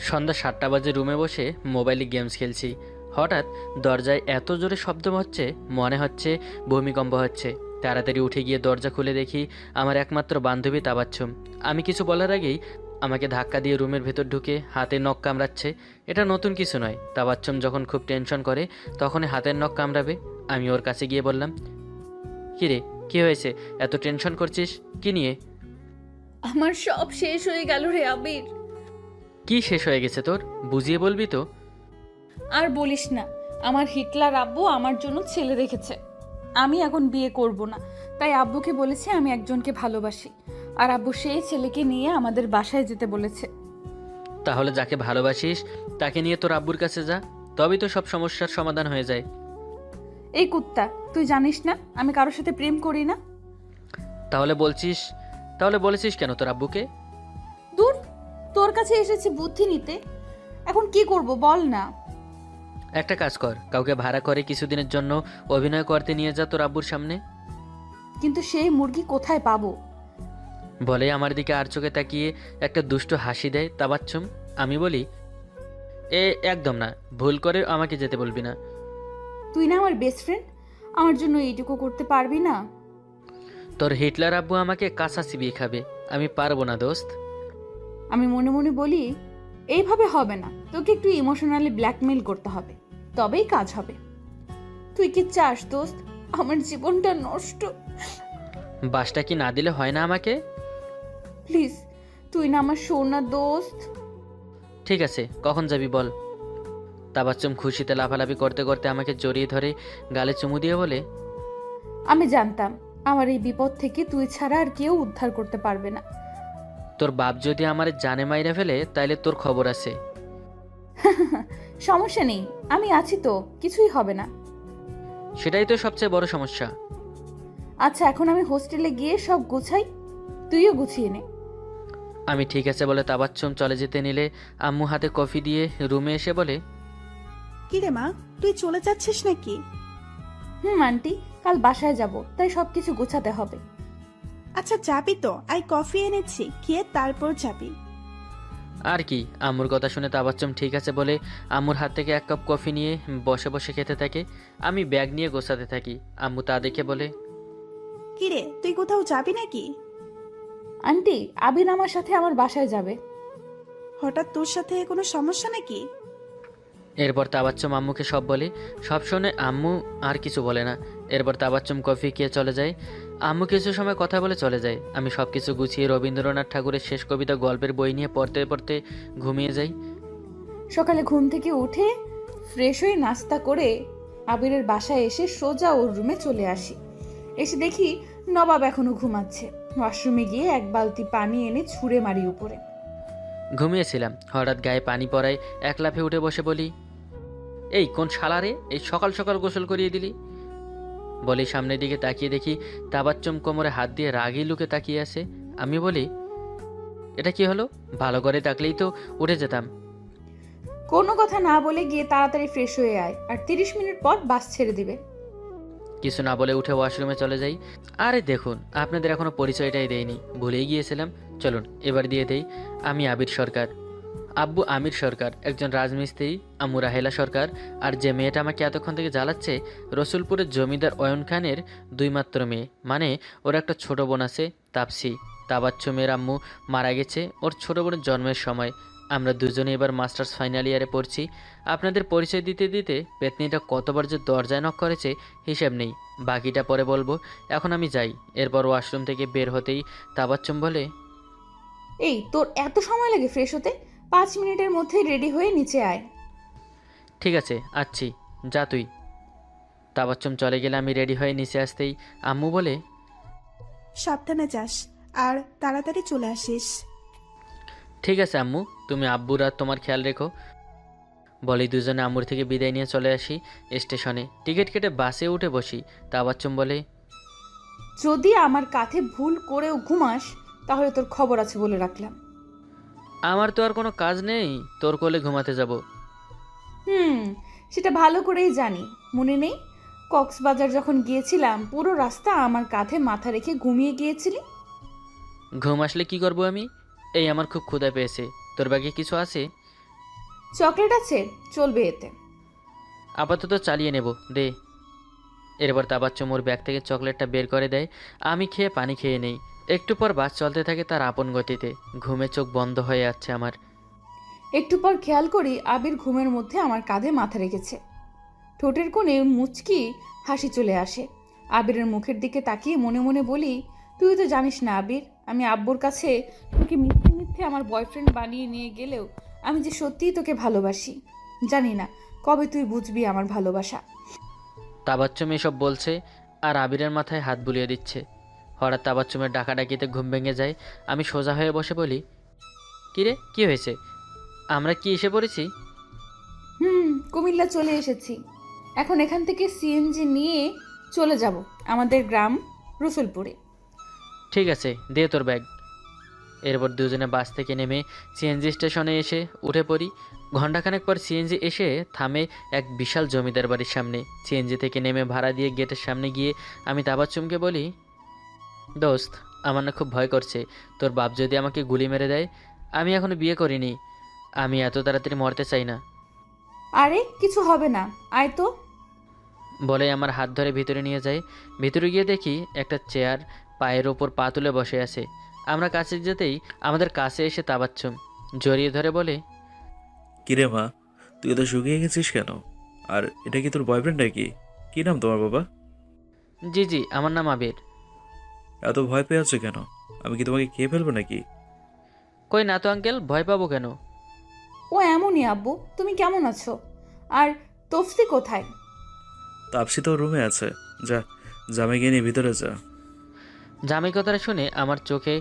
সন্ধ্যা সাতটা বাজে রুমে বসে মোবাইলে গেমস খেলছি। হঠাৎ দরজায় এত জোরে শব্দ হচ্ছে, মনে হচ্ছে ভূমিকম্প হচ্ছে। তাড়াতাড়ি উঠে গিয়ে দরজা খুলে দেখি আমার একমাত্র বান্ধবী তাবাচ্ছুম আমি কিছু বলার আগেই আমাকে ধাক্কা দিয়ে রুমের ভেতর ঢুকে হাতে নখ কামড়াচ্ছে। এটা নতুন কিছু নয়। তাবাচ্ছুম যখন খুব টেনশন করে, তখনই হাতের নখ কামড়াবে। আমি ওর কাছে গিয়ে বললাম, কী রে, কী হয়েছে? এত টেনশন করছিস? কি নিয়ে? আমার সব শেষ হয়ে গেল রে আবির। কি শেষ হয়ে গেছে তোর? বুঝিয়ে বলবি তো। আর বলিস না আমার হিটলার আব্বু আমার জন্য ছেলে রেখেছে। আমি এখন বিয়ে করব না তাই আব্বুকে বলেছে আমি একজনকে ভালোবাসি। আর আব্বু সেই ছেলেকে নিয়ে আমাদের বাসায় যেতে বলেছে। তাহলে যাকে ভালোবাসিস তাকে নিয়ে তোর আব্বুর কাছে যা তবেই তো সব সমস্যার সমাধান হয়ে যায়। এই কুত্তা তুই জানিস না আমি কারোর সাথে প্রেম করি না? তাহলে বলছিস তাহলে বলেছিস কেন তোর আব্বুকে? দূর তোর কাছে এসেছি বুদ্ধি নিতে। এখন কি করব বল না। একটা কাজ কর কাউকে ভাড়া করে কিছুদিনের জন্য অভিনয় করতে নিয়ে যা তোর আব্বুর সামনে। কিন্তু সেই মুরগি কোথায় পাবো? বলে আমার দিকে আর চোখে তাকিয়ে একটা দুষ্ট হাসি দেয় তাবাচ্ছুম আমি বলি এ একদম না ভুল করে আমাকে যেতে বলবি না। তুই না আমার বেস্ট ফ্রেন্ড আমার জন্য এইটুকু করতে পারবি না? তোর হিটলার আব্বু আমাকে কাঁচা চিবিয়ে খাবে আমি পারব না দোস্ত। আমি মনে মনে বলি এইভাবে হবে না। তোকে একটু ইমোশনালি ব্ল্যাকমেল করতে হবে। তবেই কাজ হবে। তুই কি চাস দোস্ত? আমার জীবনটা নষ্ট। বাসটা কি না দিলে হয় না আমাকে? প্লিজ তুই না আমার সোনা দোস্ত। ঠিক আছে কখন যাবি বল। তাবাচ্চুম খুশিতে লাফালাফি করতে করতে আমাকে জড়িয়ে ধরে গালে চুমু দিয়ে বলে আমি জানতাম আমার এই বিপদ থেকে তুই ছাড়া আর কেউ উদ্ধার করতে পারবে না। তোর বাপ যদি আমার জানে মাইরে ফেলে তাইলে তোর খবর আছে। সমস্যা নেই আমি আছি তো কিছুই হবে না। সেটাই তো সবচেয়ে বড় সমস্যা। আচ্ছা এখন আমি হোস্টেলে গিয়ে সব গুছাই তুইও গুছিয়ে নে। আমি ঠিক আছে বলে তাবাচ্চুম চলে যেতে নিলে আম্মু হাতে কফি দিয়ে রুমে এসে বলে কিরে মা তুই চলে যাচ্ছিস নাকি? হুম আন্টি কাল বাসায় যাব তাই সবকিছু গুছাতে হবে। আচ্ছা যাবি তো। আই কফি এনেছি খেয়ে তারপর যাবি। আর কি আম্মুর কথা শুনে তাবাচ্চুম ঠিক আছে বলে আম্মুর হাত থেকে এক কাপ কফি নিয়ে বসে বসে খেতে থাকে। আমি ব্যাগ নিয়ে গোছাতে থাকি। আম্মু তা দেখে বলে কিরে তুই কোথাও যাবি নাকি? আন্টি আবির আমার সাথে আমার বাসায় যাবে। হঠাৎ তোর সাথে কোনো সমস্যা নাকি? এরপর তাবাচ্চুম আম্মুকে সব বলে। সব শুনে আম্মু আর কিছু বলে না। এরপর তাবাচ্চুম কফি খেয়ে চলে যায়। আম্মু কিছু সময় কথা বলে চলে যায়। আমি সব কিছু গুছিয়ে রবীন্দ্রনাথ ঠাকুরের শেষ কবিতা গল্পের বই নিয়ে পড়তে পড়তে ঘুমিয়ে যাই। সকালে ঘুম থেকে উঠে ফ্রেশ হয়ে নাস্তা করে আবিরের বাসায় এসে সোজা ওর রুমে চলে আসি। এসে দেখি নবাব এখনও ঘুমাচ্ছে। ওয়াশরুমে গিয়ে এক বালতি পানি এনে ছুঁড়ে মারি উপরে। ঘুমিয়েছিলাম। হঠাৎ গায়ে পানি পড়ায় এক লাফে উঠে বসে বলি এই কোন শালারে এই সকাল সকাল গোসল করিয়ে দিলি? বলি সামনের দিকে তাকিয়ে দেখি তাবাচ্চম কোমরে হাত দিয়ে রাগি লুকে তাকিয়ে আছে। আমি বলি এটা কি হলো? ভালো করে তাকলেই তো উঠে যেতাম। কোনো কথা না বলে গিয়ে তাড়াতাড়ি ফ্রেশ হয়ে আয় আর তিরিশ মিনিট পর বাস ছেড়ে দিবে। কিছু না বলে উঠে ওয়াশরুমে চলে যাই। আরে দেখুন আপনাদের এখনও পরিচয়টাই দেয়নি ভুলেই গিয়েছিলাম। চলুন এবার দিয়ে দেই। আমি আবির সরকার। আব্বু আমির সরকার, একজন রাজমিস্ত্রি, আম্মু রাহেলা সরকার, আর যে মেয়েটা আমাকে এতক্ষণ থেকে জ্বালাচ্ছে, রসুলপুরের জমিদার অয়ন খানের দুই মাত্র মেয়ে। মানে ওর একটা ছোট বোন আছে, তাপসি। তাবাচ্ছ মেয়ের আম্মু মারা গেছে, ওর ছোট বোনের জন্মের সময়। আমরা দুজনে এবার মাস্টার্স ফাইনাল ইয়ারে পড়ছি। আপনাদের পরিচয় দিতে দিতে পেতনিটা কতবার যে দরজায় নক করেছে, হিসেব নেই। বাকিটা পরে বলব। এখন আমি যাই। এরপর ওয়াশরুম থেকে বের হতেই তাবাচ্চুম বলে, এই, তোর এত সময় লাগে ফ্রেশ হতে? পাঁচ মিনিটের মধ্যেই রেডি হয়ে নিচে আয়। ঠিক আছে আচ্ছি যা তুই। তাবাচ্চুম চলে গেলে আমি রেডি হয়ে নিচে আসতেই আম্মু বলে সাবধানে যাস আর তাড়াতাড়ি চলে আসিস। ঠিক আছে আম্মু তুমি আব্বুর আর তোমার খেয়াল রেখো। বলি দুজনে আম্মুর থেকে বিদায় নিয়ে চলে আসি স্টেশনে। টিকিট কেটে বাসে উঠে বসি। তাবাচ্চুম বলে যদি আমার কাঁধে ভুল করেও ঘুমাস তাহলে তোর খবর আছে বলে রাখলাম। আমার তো আর কোনো কাজ নেই। তোর কোলে ঘুমাতে যাব। হুম সেটা ভালো করেই জানি। মনে নেই? কক্সবাজার যখন গিয়েছিলাম পুরো রাস্তা আমার কাঁধে মাথা রেখে ঘুমিয়ে গিয়েছিলি? ঘুম আসলে কি করব আমি? এই আমার খুব ক্ষুধা পেয়েছে। তোর ব্যাগে কিছু আছে? চকলেট আছে? চলবে এতে। আপাতত চালিয়ে নেব। দে। এরপর তাবাচ্চম ওর ব্যাগ থেকে চকলেটটা বের করে দেয়। আমি খেয়ে পানি খেয়ে নেই। একটু পর বাস চলতে থাকে তার আপন গতিতে। ঘুমে চোখ বন্ধ হয়ে যাচ্ছে আমার। একটু পর খেয়াল করি আবির ঘুমের মধ্যে আমার কাঁধে মাথা রেখেছে। ঠোঁটের কোণে মুচকি হাসি চলে আসে। আবিরের মুখের দিকে তাকিয়ে মনে মনে বলি, তুই তো জানিস না আবির, আমি আব্বুর কাছে তোকে মিথ্যে মিথ্যে আমার বয়ফ্রেন্ড বানিয়ে নিয়ে গেলেও আমি যে সত্যিই তোকে ভালোবাসি। জানি না, কবে তুই বুঝবি আমার ভালোবাসা? তাবাচ্চম এসব বলছে আর আবিরের মাথায় হাত বুলিয়ে দিচ্ছে। হঠাৎ তাবাচ্চমের ডাকাডাকিতে ঘুম ভেঙে যায়। আমি সোজা হয়ে বসে বলি কিরে কি হয়েছে? আমরা কি এসে পড়েছি? হুম কুমিল্লা চলে এসেছি। এখন এখান থেকে সিএনজি নিয়ে চলে যাব আমাদের গ্রাম রসুলপুরে। ঠিক আছে দে তোর ব্যাগ। এরপর দুজনে বাস থেকে নেমে সিএনজি স্টেশনে এসে উঠে পড়ি। ঘণ্টাখানেক পর সিএনজি এসে থামে এক বিশাল জমিদার বাড়ির সামনে। সিএনজি থেকে নেমে ভাড়া দিয়ে গেটের সামনে গিয়ে আমি তাবাচ্চুমকে বলি দোস্ত আমার না খুব ভয় করছে। তোর বাপ যদি আমাকে গুলি মেরে দেয় আমি এখনও বিয়ে করিনি। আমি এত তাড়াতাড়ি মরতে চাই না। আরে কিছু হবে না। আয় তো। বলে আমার হাত ধরে ভিতরে নিয়ে যায়। ভিতরে গিয়ে দেখি একটা চেয়ার পায়ের ওপর পা তুলে বসে আছে। আমরা কাছে যেতেই আমাদের কাছে এসে তাবাচ্ছুম। জড়িয়ে ধরে বলে কিরে মা তুই তো শুকিয়ে গেছিস কেন? আর এটা কি তোর বয়ফ্রেন্ড নাকি? কি নাম তোমার বাবা? জি জি আমার নাম আবির। এত ভয় পেয়ে আছো কেন? আমি কি তোমাকে খেয়ে ফেলব নাকি? কই না তো আঙ্কেল ভয় পাবো কেন? ও এমনই আব্বু তুমি কেমন আছো? আর তফসি কোথায়? তাপসি তো রুমে আছে। যা জামে গিয়ে নিয়ে ভিতরে যা। জামাই কথাটা শুনে আমার চোখে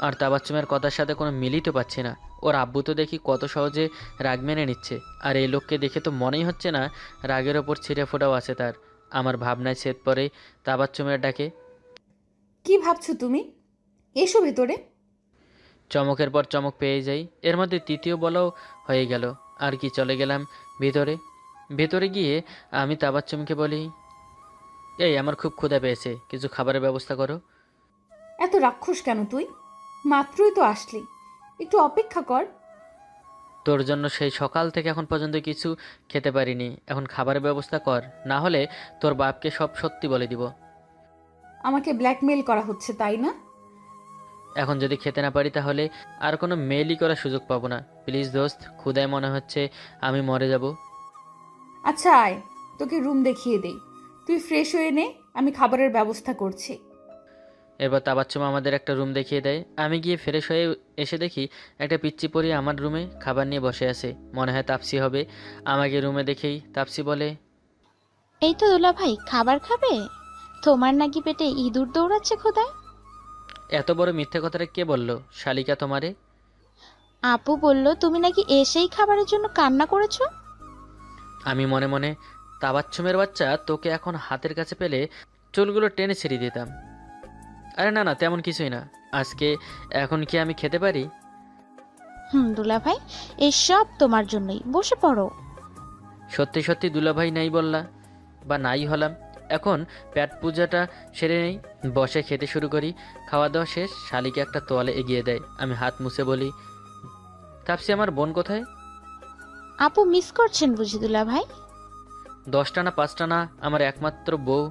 আর তাবাচ্চুমের কথার সাথে কোনো মিলই তো পাচ্ছি না। ওর আব্বু তো দেখি কত সহজে রাগ মেনে নিচ্ছে। আর এই লোককে দেখে তো মনেই হচ্ছে না রাগের ওপর ছিঁড়ে ফোটাও আছে তার। আমার ভাবনায় ছেদ পরে তাবাচ্চুমের ডাকে কি ভাবছ তুমি? এসো ভেতরে। চমকের পর চমক পেয়ে যাই। এর মধ্যে তৃতীয় বলাও হয়ে গেল। আর কি চলে গেলাম ভিতরে। ভেতরে গিয়ে আমি তাবাচ্চুমকে বলি এই আমার খুব ক্ষুধা পেয়েছে। কিছু খাবারের ব্যবস্থা করো। এত রাক্ষস কেন তুই? মাত্রই তো আসলি। একটু অপেক্ষা কর। তোর জন্য সেই সকাল থেকে এখন পর্যন্ত কিছু খেতে পারিনি। এখন খাবারের ব্যবস্থা কর। না হলে তোর বাপকে সব সত্যি বলে দিব। আমাকে ব্ল্যাকমেল করা হচ্ছে তাই না? এখন যদি খেতে না পারি তাহলে আর কোনো মেলই করার সুযোগ পাবো না। প্লিজ দোস্ত ক্ষুদায় মনে হচ্ছে আমি মরে যাব। আচ্ছা আয় তোকে রুম দেখিয়ে দেই। তুই ফ্রেশ হয়ে নে আমি খাবারের ব্যবস্থা করছি। এরপর তাবাচ্চুমা আমাদের একটা রুম দেখিয়ে দেয়। আমি গিয়ে ফ্রেশ হয়ে এসে দেখি একটা পিচ্চি পরি আমার রুমে খাবার নিয়ে বসে আছে। মনে হয় তাপসি হবে। আমাকে রুমে দেখেই তাপসি বলে এই তো দোলা ভাই খাবার খাবে? তোমার নাকি পেটে ইঁদুর দৌড়াচ্ছে খোদায় এত বড় মিথ্যে কথাটা কে বলল? শালিকা তোমারে? আপু বলল তুমি নাকি এসেই খাবারের জন্য কান্না করেছ? আমি মনে মনে তাবাচ্ছুমের বাচ্চা তোকে এখন হাতের কাছে পেলে চুলগুলো টেনে ছেড়ে দিতাম। আরে না না তেমন কিছুই না। আজকে এখন কি আমি খেতে পারি? হুম দুলা ভাই এসব তোমার জন্যই। বসে পড়ো। সত্যি সত্যি দুলাভাই নাই বললা বা নাই হলাম। এখন পেট পূজাটা সেরে নেই বসে খেতে শুরু করি। খাওয়া দাওয়া শেষ শালিকে একটা তোয়ালে এগিয়ে দেয়। আমি হাত মুছে বলি তাপসি আমার বোন কোথায়? আপু মিস করছেন বুঝি দুলা ভাই দশটা না পাঁচটা না আমার একমাত্র বউ।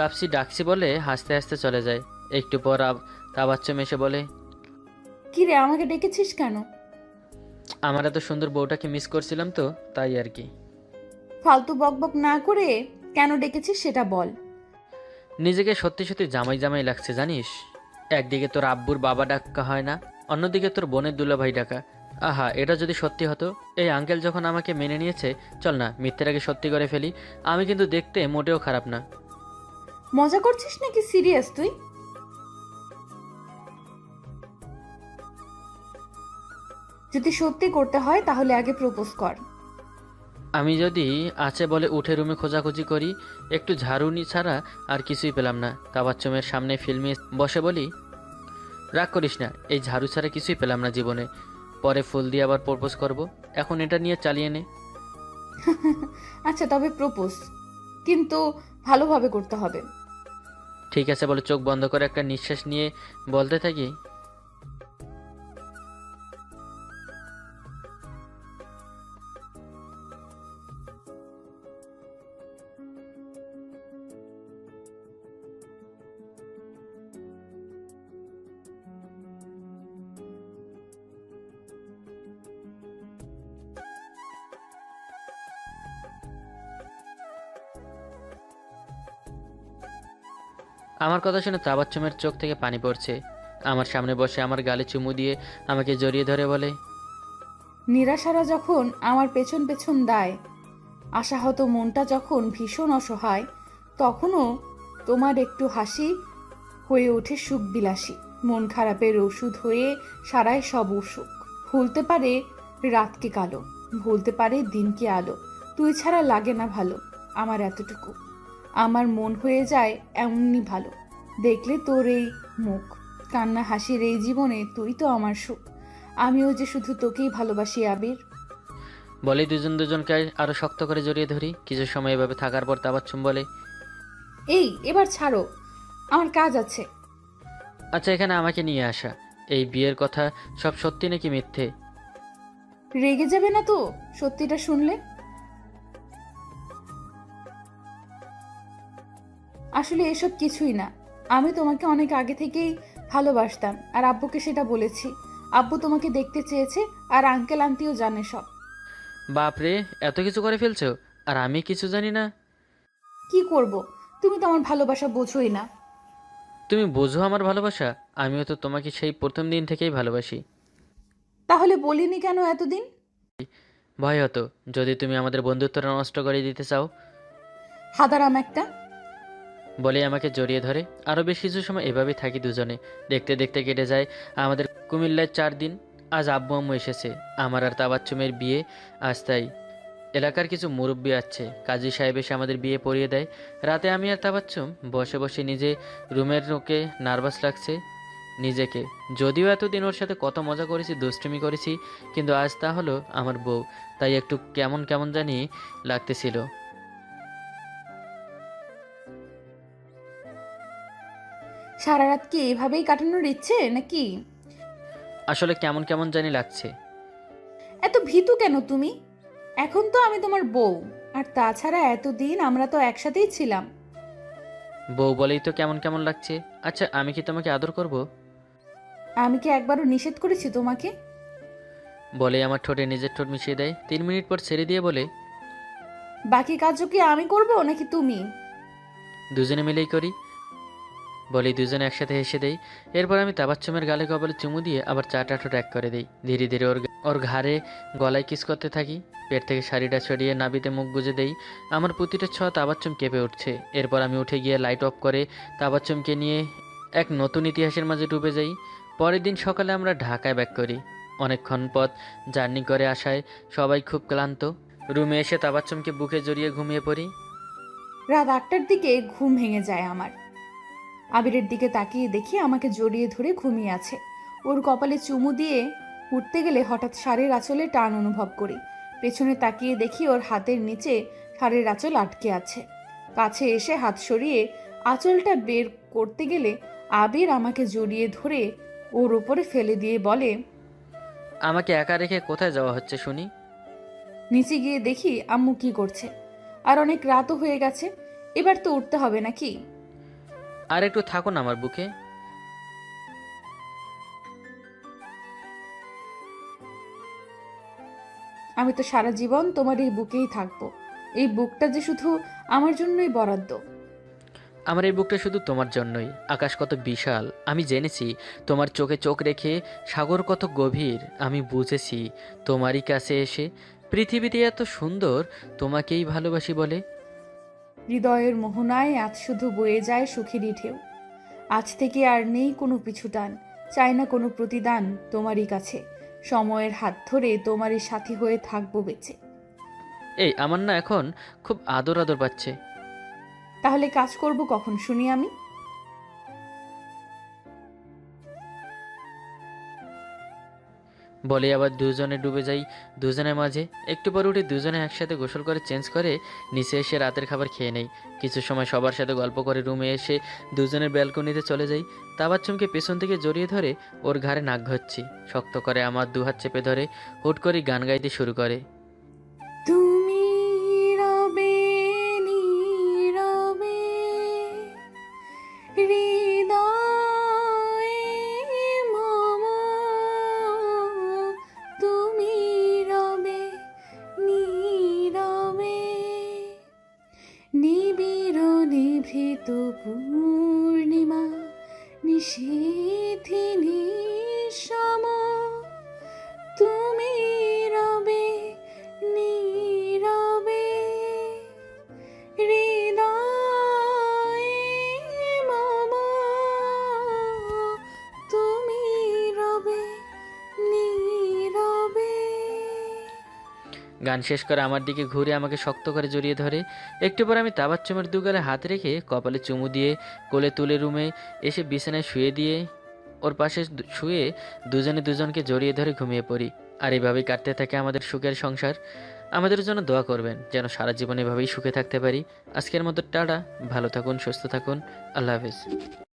তাপসি ডাকছি বলে হাসতে হাসতে চলে যায়। একটু পর আব- তাবাচ্চম এসে বলে কি রে আমাকে ডেকেছিস কেন? আমার এত সুন্দর বউটাকে মিস করছিলাম তো তাই আর কি। ফালতু বকবক না করে কেন ডেকেছিস সেটা বল। নিজেকে সত্যি সত্যি জামাই জামাই লাগছে জানিস? একদিকে তোর আব্বুর বাবা ডাকা হয় না অন্যদিকে তোর বোনের দুলাভাই ডাকা। আহা এটা যদি সত্যি হতো এই আঙ্কেল যখন আমাকে মেনে নিয়েছে চল না মিথ্যের আগে সত্যি করে ফেলি আমি কিন্তু দেখতে মোটেও খারাপ না। মজা করছিস নাকি? সিরিয়াস তুই? যদি সত্যি করতে হয় তাহলে আগে প্রপোজ কর। আমি যদি আছে বলে উঠে রুমে খোঁজাখুঁজি করি একটু ঝাড়ুনি ছাড়া আর কিছুই পেলাম না। তাবাচ্চমের সামনে ফিল্মে বসে বলি রাগ করিস না এই ঝাড়ু ছাড়া কিছুই পেলাম না জীবনে। পরে ফুল দিয়ে আবার প্রপোজ করব। এখন এটা নিয়ে চালিয়ে নে। আচ্ছা তবে প্রপোজ। কিন্তু ভালোভাবে করতে হবে। ঠিক আছে বলে চোখ বন্ধ করে একটা নিঃশ্বাস নিয়ে বলতে থাকি? আমার কথা শুনে তাবাচ্চমের চোখ থেকে পানি পড়ছে। আমার সামনে বসে আমার গালে চুমু দিয়ে আমাকে জড়িয়ে ধরে বলে, নিরাশারা যখন আমার পেছন পেছন দায়, আশাহত মনটা যখন ভীষণ অসহায়, তখনও তোমার একটু হাসি হয়ে ওঠে সুখ বিলাসী মন খারাপের ওষুধ হয়ে সারায় সব অসুখ। ভুলতে পারে রাতকে কালো, ভুলতে পারে দিনকে আলো। তুই ছাড়া লাগে না ভালো, আমার এতটুকু। আমার মন হয়ে যায় এমনই ভালো। দেখলে তোর এই মুখ কান্না হাসির এই জীবনে তুই তো আমার সুখ। আমিও যে শুধু তোকেই ভালোবাসি আবির। বলে দুজন দুজনকে আরও শক্ত করে জড়িয়ে ধরি। কিছু সময় এভাবে থাকার পর তাবাচ্চুম বলে এই এবার ছাড়ো। আমার কাজ আছে। আচ্ছা এখানে আমাকে নিয়ে আসা। এই বিয়ের কথা সব সত্যি নাকি মিথ্যে? রেগে যাবে না তো? সত্যিটা শুনলে? আসলে এসব কিছুই না। আমি তোমাকে অনেক আগে থেকেই ভালোবাসতাম আর আব্বুকে সেটা বলেছি। আব্বু তোমাকে দেখতে চেয়েছে আর আঙ্কেল আন্টিও জানে সব। বাপরে এত কিছু করে ফেলছো? আর আমি কিছু জানি না। কি করব? তুমি তো আমার ভালোবাসা বোঝোই না। তুমি বোঝো আমার ভালোবাসা। আমিও তো তোমাকে সেই প্রথম দিন থেকেই ভালোবাসি। তাহলে বলিনি কেন এতদিন? ভয় হতো। যদি তুমি আমাদের বন্ধুত্বটা নষ্ট করে দিতে চাও। হাদারাম একটা। বলে আমাকে জড়িয়ে ধরে। আরও বেশ কিছু সময় এভাবেই থাকি দুজনে। দেখতে দেখতে কেটে যায় আমাদের কুমিল্লায় চার দিন। আজ আব্বু আম্মু এসেছে। আমার আর তাবাচ্চুমের বিয়ে। আজ তাই এলাকার কিছু মুরব্বী আছে। কাজী সাহেব এসে আমাদের বিয়ে পড়িয়ে দেয়। রাতে আমি আর তাবাচ্চুম বসে বসে নিজে রুমের রোকে নার্ভাস লাগছে নিজেকে। যদিও এতদিন ওর সাথে কত মজা করেছি, দুষ্টুমি করেছি, কিন্তু আজ তা হলো আমার বউ। তাই একটু কেমন কেমন জানি লাগতেছিল। সারা রাত কি এভাবেই কাটানোর ইচ্ছে নাকি? আসলে কেমন কেমন জানি লাগছে। এত ভীতু কেন তুমি? এখন তো আমি তোমার বউ আর তাছাড়া এতদিন আমরা তো একসাথেই ছিলাম। বউ বলেই তো কেমন কেমন লাগছে। আচ্ছা আমি কি তোমাকে আদর করব? আমি কি একবারও নিষেধ করেছি তোমাকে? বলে আমার ঠোঁটে নিজের ঠোঁট মিশিয়ে দেয় তিন মিনিট পর ছেড়ে দিয়ে বলে বাকি কাজও কি আমি করব নাকি তুমি? দুজনে মিলেই করি। বলি দুজনে একসাথে হেসে দেই। এরপর আমি তাবাচ্চমের গালে কপালে চুমু দিয়ে আবার চাটা ঠোঁট এক করে দিই। ধীরে ধীরে ওর ওর ঘাড়ে গলায় কিস করতে থাকি। পেট থেকে শাড়িটা ছড়িয়ে নাবিতে মুখ গুজে দেই। আমার প্রতিটা ছ তাবাচ্চম কেঁপে উঠছে। এরপর আমি উঠে গিয়ে লাইট অফ করে তাবাচ্চমকে নিয়ে এক নতুন ইতিহাসের মাঝে ডুবে যাই। পরের দিন সকালে আমরা ঢাকায় ব্যাক করি। অনেকক্ষণ পথ জার্নি করে আসায় সবাই খুব ক্লান্ত। রুমে এসে তাবাচ্চমকে বুকে জড়িয়ে ঘুমিয়ে পড়ি। রাত আটটার দিকে ঘুম ভেঙে যায় আমার। আবিরের দিকে তাকিয়ে দেখি আমাকে জড়িয়ে ধরে ঘুমিয়ে আছে। ওর কপালে চুমু দিয়ে উঠতে গেলে হঠাৎ শাড়ির আঁচলে টান অনুভব করি। পেছনে তাকিয়ে দেখি ওর হাতের নিচে শাড়ির আঁচল আটকে আছে। কাছে এসে হাত সরিয়ে আঁচলটা বের করতে গেলে আবির আমাকে জড়িয়ে ধরে ওর ওপরে ফেলে দিয়ে বলে আমাকে একা রেখে কোথায় যাওয়া হচ্ছে শুনি? নিচে গিয়ে দেখি আম্মু কি করছে। আর অনেক রাতও হয়ে গেছে এবার তো উঠতে হবে নাকি? আর একটু থাকুন আমার বুকে। আমি তো সারা জীবন তোমার এই বুকেই থাকব। এই বুকটা যে শুধু আমার জন্যই বরাদ্দ। আমার এই বুকটা শুধু তোমার জন্যই। আকাশ কত বিশাল। আমি জেনেছি তোমার চোখে চোখ রেখে সাগর কত গভীর। আমি বুঝেছি তোমারই কাছে এসে পৃথিবীতে এত সুন্দর তোমাকেই ভালোবাসি বলে। হৃদয়ের মোহনায় আজ শুধু বয়ে যায় সুখেরই ঢেউ। আজ থেকে আর নেই কোনো পিছু টান চাই না কোনো প্রতিদান তোমারই কাছে। সময়ের হাত ধরে তোমারই সাথী হয়ে থাকব বেঁচে। এই আমার না এখন খুব আদর আদর পাচ্ছে। তাহলে কাজ করব কখন শুনি আমি? বলে আবার দুজনে ডুবে যাই। দুজনের মাঝে একটু পর উঠে দুজনে একসাথে গোসল করে চেঞ্জ করে নিচে এসে রাতের খাবার খেয়ে নেই। কিছু সময় সবার সাথে গল্প করে রুমে এসে দুজনের ব্যালকনিতে চলে যাই। তাবার চুমকে পেছন থেকে জড়িয়ে ধরে ওর ঘাড়ে নাক ঘচ্ছি শক্ত করে আমার দুহাত চেপে ধরে হুট করে গান গাইতে শুরু করে। গান শেষ করে আমার দিকে ঘুরে আমাকে শক্ত করে জড়িয়ে ধরে। একটু পর আমি তাবাচ্চমের দুগালে হাত রেখে কপালে চুমু দিয়ে কোলে তুলে রুমে এসে বিছানায় শুয়ে দিয়ে ওর পাশে শুয়ে দুজনে দুজনকে জড়িয়ে ধরে ঘুমিয়ে পড়ি। আর এভাবেই কাটতে থাকে আমাদের সুখের সংসার। আমাদের জন্য দোয়া করবেন যেন সারা জীবন এভাবেই সুখে থাকতে পারি। আজকের মতো টাটা, ভালো থাকুন, সুস্থ থাকুন, আল্লাহ হাফিজ।